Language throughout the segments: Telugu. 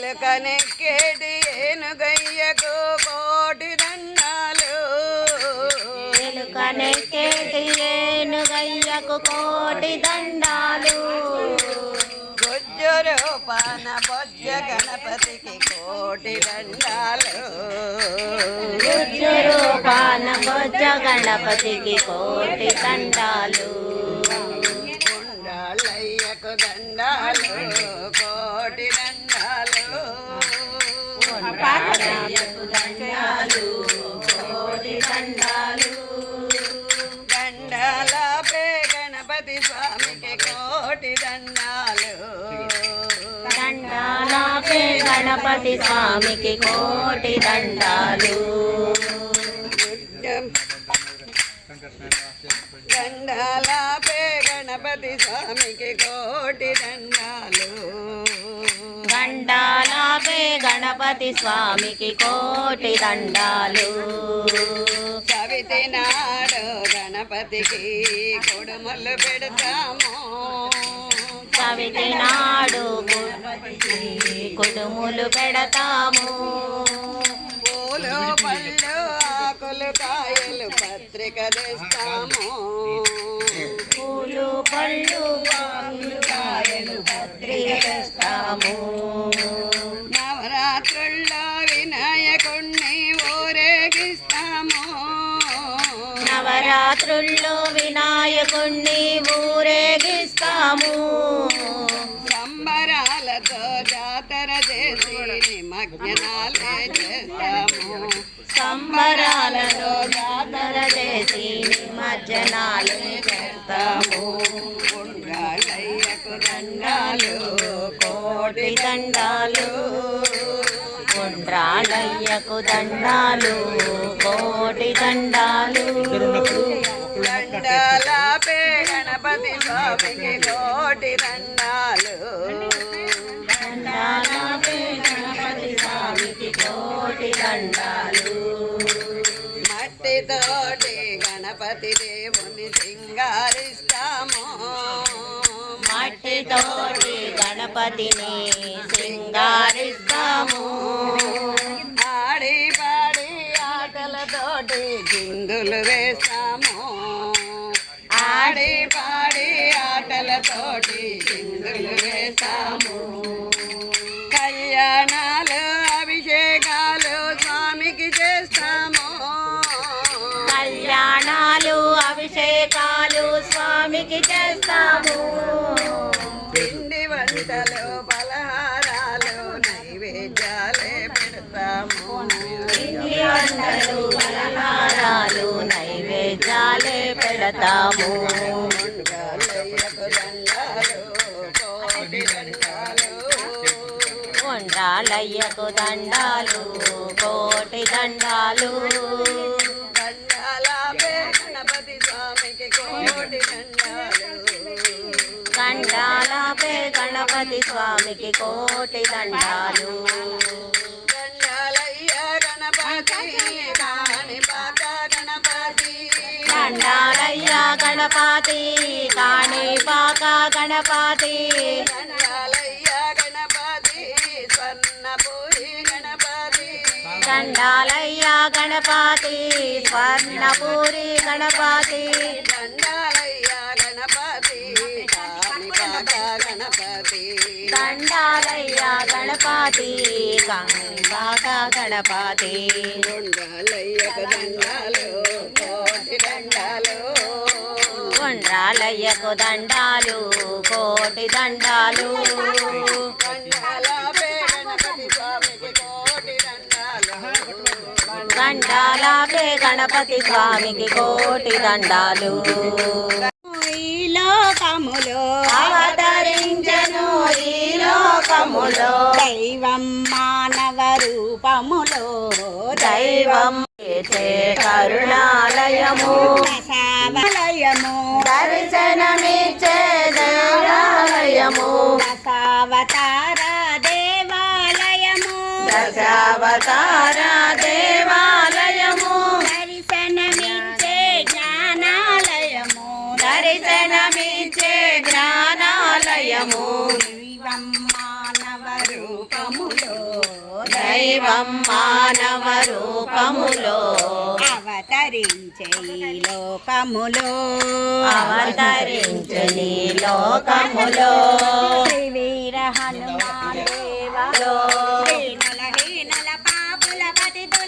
ఎలుకనెక్కేటి ఏనుగయ్యకు కోటి దండాలు. ఎలుకనెక్కేటి ఏనుగయ్యకు కోటి దండాలు. గుజ్జు రూపాన బొజ్జ గణపతికి కోటి దండాలు. రూపాన బొజ్జ గణపతికి కోటి దండాలు. ఉండాలయ్యకు దండాలు. ఉండాలయ్యకు గణపతి స్వామికి కోటి దండాలు దండాలాపే గణపతి స్వామికి కోటి దండాలు దండాల పే గణపతి స్వామికి కోటి దండాలు. దండాలాపే గణపతి స్వామికి కోటి దండాలు. సవితి నాడు గణపతికి కొడుములు పెడతాము. చవితి నాడు గణపతికి కుడుములు పెడతాము. పూలు పళ్ళు ఆకులు కాయలు పత్రిక తెస్తాము. పూలు పళ్ళు కాయలు పత్రిస్తాము నవరాత్రుల్లో నవరాత్రుల్లో వినాయకుణ్ణి ఊరేగిస్తాము. సంబరాలతో జాతర చేసి నిమజ్జనాలే చేస్తాము. సంబరాలలో జాతర చేసి నిమజ్జనాలు చేస్తాము. దండాలు కోటి దండాలు. ఉండ్రాలయ్యకు దండాలు కోటి దండాలు. దండాల పే గణపతి స్వామికి కోటి దండాలు. దండాలపై గణపతి స్వామికి కోటి దండాలు. మట్టితోటి గణపతి దేవుని సింగారిస్తాము మట్టితోటి గణపతిని సింగారిస్తాము ఆడి పాడి ఆటలతోటి చిందులు వేస్తాము. ఆడి పాడి ఆటలతోటి చిందులు వేస్తాము. కళ్యాణాలు అభిషేకాలు స్వామికి చేస్తాము. కళ్యాణాలు అభిషేకాలు స్వామికి చేస్తాము. వంటలు పలహారాలు నైవేద్యాలే పెడతాము. పిండి వంటలు పలహారాలు నైవేద్యాలే పెడతాము. ఉండాలయ్యకు దండాలు కోటి దండాలు. దండాలు గణపతి స్వామికి కోటి దండాలు. దండాలపై గణపతి స్వామికి కోటి దండాలు. దండాలయ్య గణపతి గణపతి. దండాలయ్య గణపతి దండాలయ్య గణపతి స్వర్ణపూరి గణపతి. దండాలయ్య దండాలయ్య గణపతి కాణిపాక గణపతి. దండాలయ్యకు దండాలు కోటి దండాలు. ఉండ్రాలయ్యకు దండాలు కోటి దండాలు. దండాలపే గణపతి స్వామికి కోటి దండాలు. దండాలపే గణపతి స్వామికి కోటి దండాలు. ఈ లోకములో లోకములో దైవం మానవ రూపములో దైవం కరుణాలయము. దశావలయము దర్శనమిచ్చే దేవాలయము. దశావతార దేవాలయము. దశావతార దేవాలయము. దర్శనమిచ్చే జ్ఞానాలయము. దర్శనమిచ్చే జ్ఞానాలయము. దైవం మానవ రూపములో. అవతరించే లోకములో. అవతరించని లోకములో. వీర హనుమాన్లో హీనుల హీనుల పాపుల పతితుల.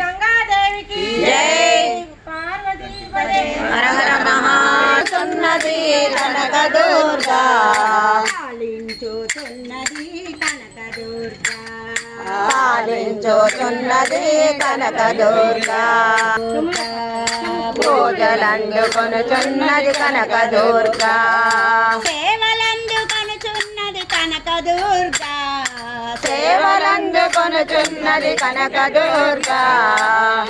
గంగాదేవికి జై పార్వతీ హర హర మహాసున్నది కనక దుర్గా పాలించుతున్నది కనక దుర్గా పాలించుతున్నది కనక దుర్గా పూజలందుకొనుచున్నది కనక దుర్గా సేవలందుకొనుచున్నది కనక దుర్గా సేవలందుకొనుచున్నది కనక దుర్గా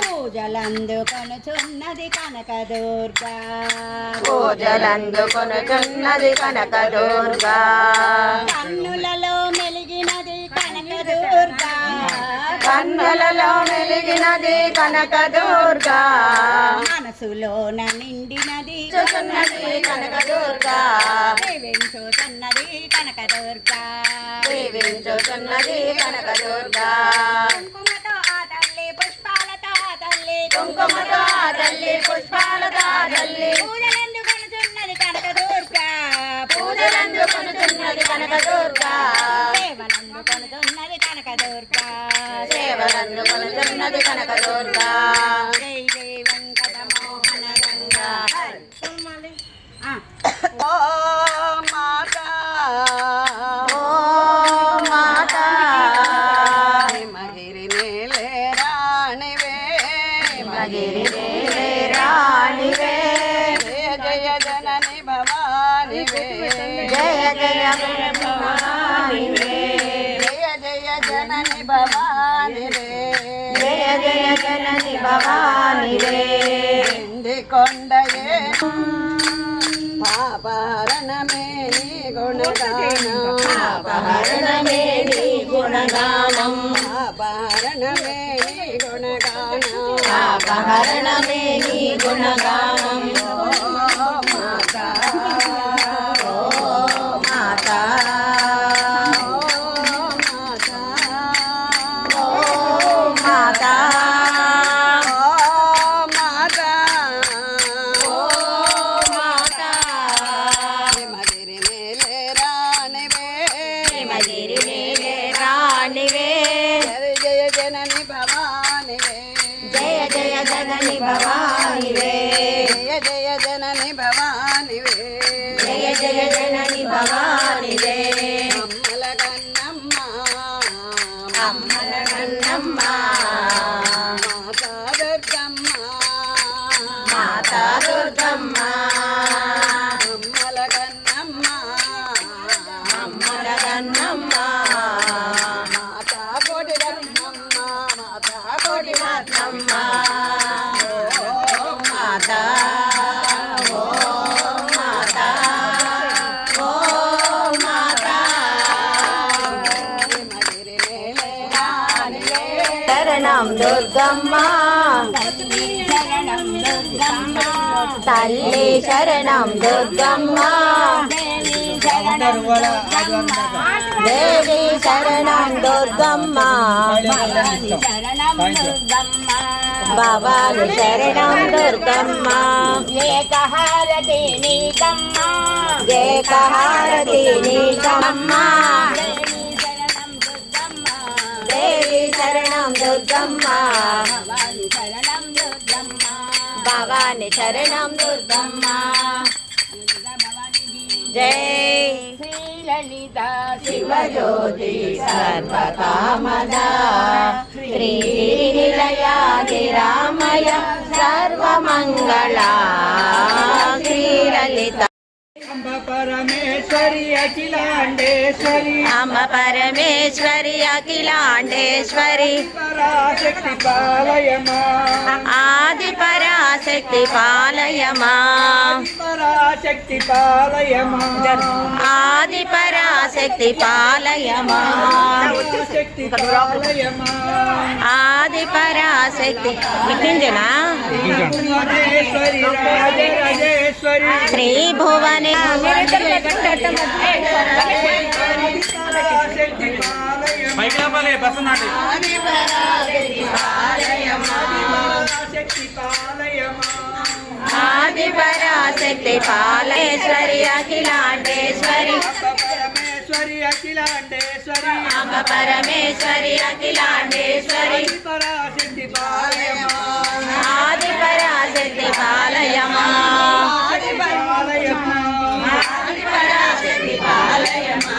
పూజలందుకొనుచున్నది కనక దుర్గా పూజలందుకొనుచున్నది కనక దుర్గా కన్నులలో మెలిగినది కనక దుర్గా కన్నులలో మెలిగినది కనక దుర్గా మనసులోన నిండినది చూచున్నది కనక దుర్గా సేవించుతున్నది కనక దుర్గా దీవించుచున్నది కనక దుర్గా కుంకుమతో ఆ తల్లి పుష్పాలతో ఆ తల్లి కుంకుమతో ఆ తల్లి పుష్పాలతో ఆ తల్లి పూజలందుకొనుచున్నది కనక దుర్గా పూజలందుకొనుచున్నది కనక దుర్గా సేవలందుకొనుచున్నది కనక దుర్గా జై జై వెంకట మోహన రంగా ఆ, ఓ మాతా. ఓ మాతా. హిమగిరి నీలే రాణివే. మగిరి రాణివే. జయ జయ జనని భవానివే. జయ జయ భవానివే. జయ జయ జనని భవానివే. జయ జయ జనని భవానివే. ఎండి కొండయే. పాపహరణమే నీ గుణగానం. అపహరణమే నీ గుణగానం పాపహరణమే నీ గుణగానం. అపహరణమే నీ గుణగానం. భవానివే. జయ జయ జనని భవానివే. జయ జయ జనని భవానివే. అమ్మల కన్నమ్మ. అమ్మల కన్నమ్మ. శరణం దుర్గమ్మ. తల్లి శరణం దుర్గమ్మ. దేవి శరణం దుర్గమ్మ. భవాని శరణం దుర్గమ్మ. ఏకహారతి నీకమ్మ. ఏకహారతి నీకమ్మ. శరణం దుర్గమ్మ. భవాని శరణం దుర్గమ్మ. భవాని శరణం దుర్గమ్మ జై. శ్రీలలిత శివజ్యోతి సర్వకామద శ్రీనిలయాదిరామయ సర్వమంగళ. శ్రీలలిత పరమేశ్వరి అఖిలాండేశ్వరి. అమ్మ పరమేశ్వరి అఖిలాండేశ్వరి. పరాశక్తి పాలయమా. ఆది పరాశక్తి పాలయమా పరాశక్తి పాలయమా ఆది పరాశక్తి పాలయమా శక్తి పాలయమా ఆది పరాశక్తి వినిపించనా శ్రీ భువనే నాటి. పరాశక్తి పాలయమా ఆది పరాశక్తి పాలేశ్వరి అఖిలాండేశ్వరి. పరమేశ్వరి అఖిలాండేశ్వరి. అమ్మ పరమేశ్వరి అఖిలాండేశ్వరి. పరాశక్తి పాలయమా. ఆది పరాశక్తి పాలయమా. పాలయమా. ఆది పరాశక్తి పాలయమా.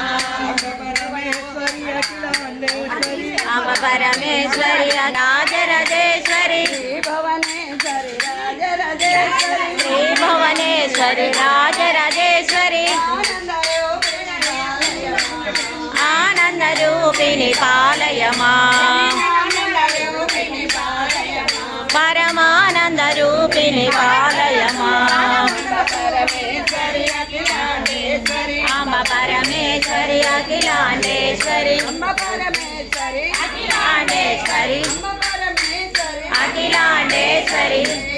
పరమేశ్వరి అఖిలాండేశ్వరి. అమ్మ పరమేశ్వరి రాజరాజేశ్వరి భువనేశ్వరి రాజరాజేశ్వరి శ్రీ రాజరాజేశ్వరి ఆనంద రూపిణి పాలయమా. పరమానంద రూపిణి పాలయమా. అమ్మ పరమేశ్వరి అఖిలాండేశ్వరి. అఖిలాండేశ్వరి. అఖిలాండేశ్వరి.